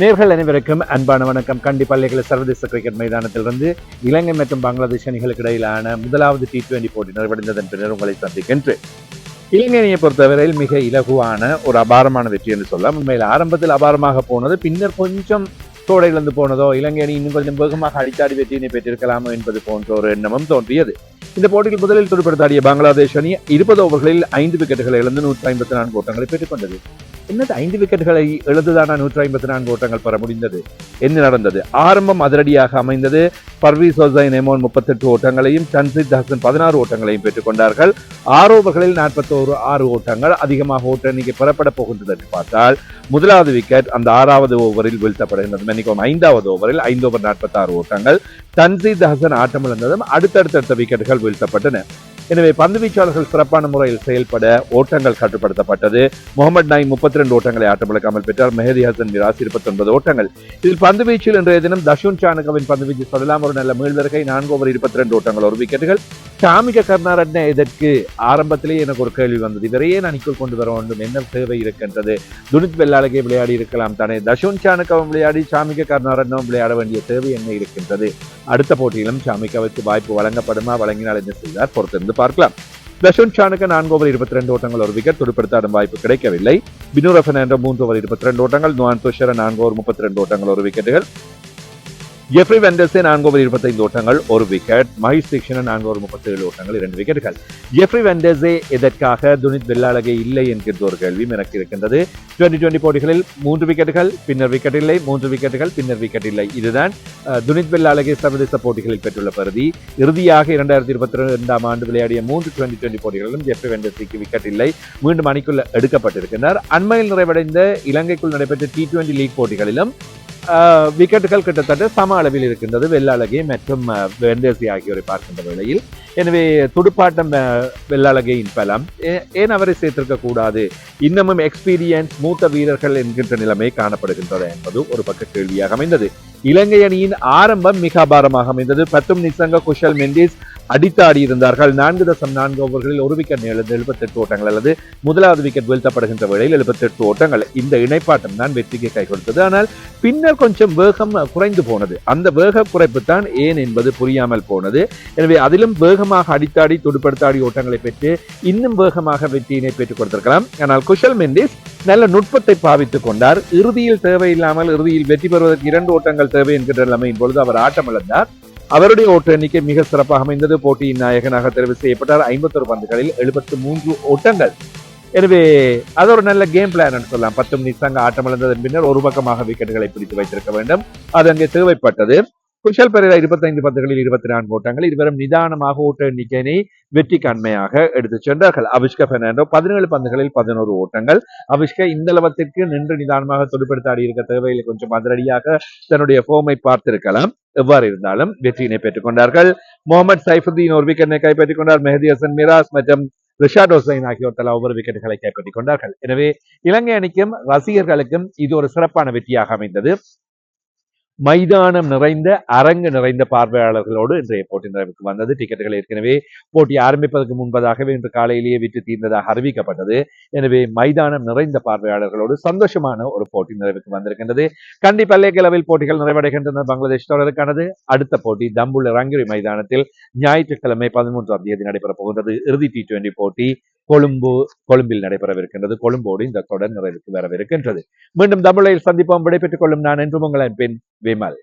நேர்கள் அனைவருக்கும் அன்பான வணக்கம். கண்டி பள்ளிகள் சர்வதேச கிரிக்கெட் மைதானத்திலிருந்து இலங்கை மற்றும் பங்களாதேஷ் அணிகளுக்கு இடையிலான முதலாவது டி டுவெண்டி போட்டி நிறைவடைந்ததன் பின்னர் உங்களை சந்திக்கின்றேன். இலங்கை அணியை பொறுத்தவரையில் மிக இலகுவான ஒரு அபாரமான வெற்றி என்று சொல்லலாம். உண்மையில் ஆரம்பத்தில் அபாரமாக போனது பின்னர் கொஞ்சம் தோடை இழந்து போனதோ இலங்கை அணி இன்னும் கொஞ்சம் வேகமாக அடித்தாடி வெற்றியினை பெற்றிருக்கலாமோ என்பது போன்ற ஒரு எண்ணமும் தோன்றியது. இந்த போட்டியில் முதலில் துடுப்படுத்தாடிய பங்களாதேஷ் அணி இருபது ஓவர்களில் ஐந்து விக்கெட்டுகளை இழந்து நூற்றி ஐம்பத்தி நான்கு ஓட்டங்களை பெற்றுக்கொண்டது. என்னது ஐந்து விக்கெட்டுகளை இழந்துதானா நூற்றி ஐம்பத்தி நான்கு ஓட்டங்கள் பெற முடிந்தது? என்ன நடந்தது? ஆரம்பம் அதிரடியாக அமைந்தது. பர்வீஸ் ஹொசைன் எமோன் முப்பத்தெட்டு ஓட்டங்களையும் தன்சித் ஹசன் பதினாறு ஓட்டங்களையும் பெற்றுக்கொண்டார்கள் ஆறு ஓவர்களில் நாற்பத்தோரு ஆறு ஓட்டங்கள் அதிகமாக ஓட்ட எண்ணிக்கை பெறப்பட போகின்றது என்று பார்த்தால் முதலாவது விக்கெட் அந்த ஆறாவது ஓவரில் வீழ்த்தப்படுகின்றது மன்னிக்கவும் ஐந்தாவது ஓவரில் ஐந்து ஓவர் நாற்பத்தாறு ஓட்டங்கள். தன்சித் ஹசன் ஆட்டமிழந்ததும் அடுத்தடுத்த விக்கெட்டுகள் வீழ்த்தப்பட்டன. எனவே பந்து வீச்சாளர்கள் சிறப்பான முறையில் செயல்பட ஓட்டங்கள் கட்டுப்படுத்தப்பட்டது. முகமது நாய் முப்பத்தி ரெண்டு ஓட்டங்களை ஆட்டமிழக்காமல் பெற்றார். மெஹதி ஹசன் மிராஸ் இருபத்தி ஒன்பது ஓட்டங்கள். இதில் பந்து வீச்சில் இன்றைய தினம் தஷுன் சானகவின் பந்து வீச்சு சொல்லலாம் ஒரு நல்ல மீள்வருகை நான்கு ஓவர் இருபத்தி ரெண்டு ஓட்டங்கள் ஒரு விக்கெட்டுகள் சாமிக கர்ணாரட்ன இதற்கு ஆரம்பத்திலேயே எனக்கு ஒரு கேள்வி வந்தது. இவரையே அணிக்குள் கொண்டு வர வேண்டும்? என்ன தேவை இருக்கின்றது? துனித் வெள்ளாளகே விளையாடி இருக்கலாம் தானே. தஷுன் சானகவும் விளையாடி சாமிக கர்நாரட்னவும் விளையாட வேண்டிய தேவை என்ன இருக்கின்றது? அடுத்த போட்டியிலும் சாமிகாவுக்கு வாய்ப்பு வழங்கப்படுமா? வழங்கினால் என்ன செய்தார்? பொறுத்திருந்து பார்க்கலாம். தஷுன் சானுக்கு நான்கு ஓவர் இருபத்தி ரெண்டு ஓட்டங்கள் ஒரு விக்கெட் துடுப்படுத்தாடும் வாய்ப்பு கிடைக்கவில்லை. பினு ரஃபன் என்ற மூன்று ஓவர் இருபத்தி ரெண்டு ஓட்டங்கள் நுவான் துஷர நான்கு ஓவர் முப்பத்தி ரெண்டு ஓட்டங்கள் ஒரு விக்கெட்டுகள். ஜெஃப்ரி வெண்டர்ஸே நான்கு ஓவர் இருபத்தைந்து ஓட்டங்கள் ஒரு விக்கெட் மஹேஷ் தீக்ஷண நான்கு ஓவர் முப்பத்தி ஏழு ஓட்டங்கள் இரண்டு விக்கெட்டுகள் ஜெஃப்ரி வெண்டர்ஸே எதற்காக துனித் வெள்ளாளகை இல்லை என்கின்ற ஒரு கேள்வியும் எனக்கு இருக்கின்றது டுவெண்டி டுவெண்டி போட்டிகளில் மூன்று விக்கெட்டுகள் பின்னர் விக்கெட் இல்லை மூன்று விக்கெட்டுகள் பின்னர் விக்கெட் இல்லை. இதுதான் துனித் வெள்ளாளகை சர்வதேச போட்டிகளில் பெற்றுள்ள பருதி. இறுதியாக இரண்டாயிரத்தி இருபத்தி ரெண்டாம் ஆண்டு விளையாடிய மூன்று டுவெண்டி டுவெண்டி போட்டிகளிலும் ஜெஃப்ரி வெண்டர்ஸிக்கு விக்கெட் இல்லை. மீண்டும் அணிக்குள்ள எடுக்கப்பட்டிருக்கிறார் அண்மையில் நிறைவடைந்த இலங்கைக்குள் நடைபெற்ற டி டுவெண்டி லீக் போட்டிகளிலும் விக்கெட்டுகள் கிட்டத்தட்ட சம அளவில் இருக்கின்றது. வெள்ளாளகை மற்றும் வெந்தேசி ஆகியோரை பார்க்கின்ற வேளையில். எனவே துடுப்பாட்டம் ஆஹ், வெள்ளாளகையின் பலம் ஏ- ஏன் அவரை சேர்த்திருக்க கூடாது? இன்னமும் எக்ஸ்பீரியன்ஸ் மூத்த வீரர்கள் என்கின்ற நிலைமை காணப்படுகின்றது என்பது ஒரு பக்க கேள்வியாக அமைந்தது. இலங்கை அணியின் ஆரம்பம் மிக அபாரமாக அமைந்தது. பத்தும் நிசங்க குஷல் மெண்டிஸ் அடித்தாடி இருந்தார்கள். நான்கு தசம் நான்கு ஓவர்களில் ஒரு விக்கெட் எழுந்து எழுபத்தெட்டு ஓட்டங்கள் அல்லது முதலாவது விக்கெட் வீழ்த்தப்படுகின்ற வேளையில் எழுபத்தெட்டு ஓட்டங்கள். இந்த இணைப்பாட்டம் தான் வெற்றிக்கு கை கொடுத்தது. ஆனால் பின்னர் கொஞ்சம் வேகம் குறைந்து போனது. அந்த வேக குறைப்பு தான் ஏன் என்பது புரியாமல் போனது. எனவே அதிலும் வேகமாக அடித்தாடி துடுப்படுத்தாடி ஓட்டங்களை பெற்று இன்னும் வேகமாக வெற்றியினை பெற்றுக் கொடுத்திருக்கலாம். ஆனால் குஷல் மெண்டிஸ் நல்ல நுட்பத்தை பாவித்துக் கொண்டார். இறுதியில் தேவையில்லாமல் இறுதியில் வெற்றி பெறுவதற்கு இரண்டு ஓட்டங்கள் தேவை என்கின்ற நிலைமையின் பொழுது அவர் ஆட்டமிழந்தார். அவருடைய ஓட்டு எண்ணிக்கை மிக சிறப்பாக அமைந்தது. போட்டியின் நாயகனாக தெரிவு செய்யப்பட்டார். ஐம்பத்தொரு பந்துகளில் எழுபத்து மூன்று ஓட்டங்கள். எனவே அது ஒரு நல்ல கேம் பிளான் சொல்லலாம். பத்து நிமிஷங்க ஆட்டமிழந்ததன் பின்னர் ஒரு பக்கமாக விக்கெட்டுகளை பிடித்து வைத்திருக்க வேண்டும். அது அங்கே தேவைப்பட்டது. குஷல் பெரேரா இருபத்தைந்து பந்துகளில் இருபத்தி நான்கு ஓட்டங்கள். இருவரும் நிதானமாக ஓட்ட எண்ணிக்கையினை வெற்றி கண்மையாக எடுத்துச் சென்றார்கள். அபிஷ்க பெர்னாண்டோ பதினேழு பந்துகளில் பதினோரு ஓட்டங்கள். அபிஷ்க இந்த அளவத்திற்கு நின்று நிதானமாக துடுப்படுத்தாடி இருக்க தேவையில் கொஞ்சம் அதிரடியாக தன்னுடைய ஃபோமை பார்த்திருக்கலாம். எவ்வாறு இருந்தாலும் வெற்றியினை பெற்றுக் கொண்டார்கள். முகமது சைஃபுத்தீன் ஒரு விக்கெட்டை கைப்பற்றிக் கொண்டார். மெஹதி ஹசன் மிராஸ் மற்றும் ரிஷாட் ஹுசைன் ஆகியோர் தலா ஒவ்வொரு விக்கெட்டுகளை கைப்பற்றிக் கொண்டார்கள். எனவே இலங்கை அணிக்கும் ரசிகர்களுக்கும் இது ஒரு சிறப்பான வெற்றியாக அமைந்தது. மைதானம் நிறைந்த அரங்கு நிறைந்த பார்வையாளர்களோடு இன்றைய போட்டி நிறைவுக்கு வந்தது. டிக்கெட்டுகள் ஏற்கனவே போட்டி ஆரம்பிப்பதற்கு முன்பதாகவே இன்று காலையிலேயே விற்று தீர்ந்ததாக அறிவிக்கப்பட்டது. எனவே மைதானம் நிறைந்த பார்வையாளர்களோடு சந்தோஷமான ஒரு போட்டி நிறைவுக்கு வந்திருக்கின்றது. கண்டி பல்லைக்கிழவில் போட்டிகள் நிறைவடைகின்றன. பங்களாதேஷ் தொடருக்கானது. அடுத்த போட்டி தம்புள்ள ரங்கிரி மைதானத்தில் ஞாயிற்றுக்கிழமை பதிமூன்றாம் தேதி நடைபெறப் போகின்றது. இறுதி டி டுவெண்டி போட்டி கொழும்பு கொழும்பில் நடைபெறவிருக்கின்றது. கொழும்போடு இந்த தொடர் நிறைவுக்கு வரவிருக்கின்றது. மீண்டும் தமிழில் சந்திப்போம். விடைபெற்றுக் கொள்ளும் நான் என்றும் உங்களின் பின் விமல்.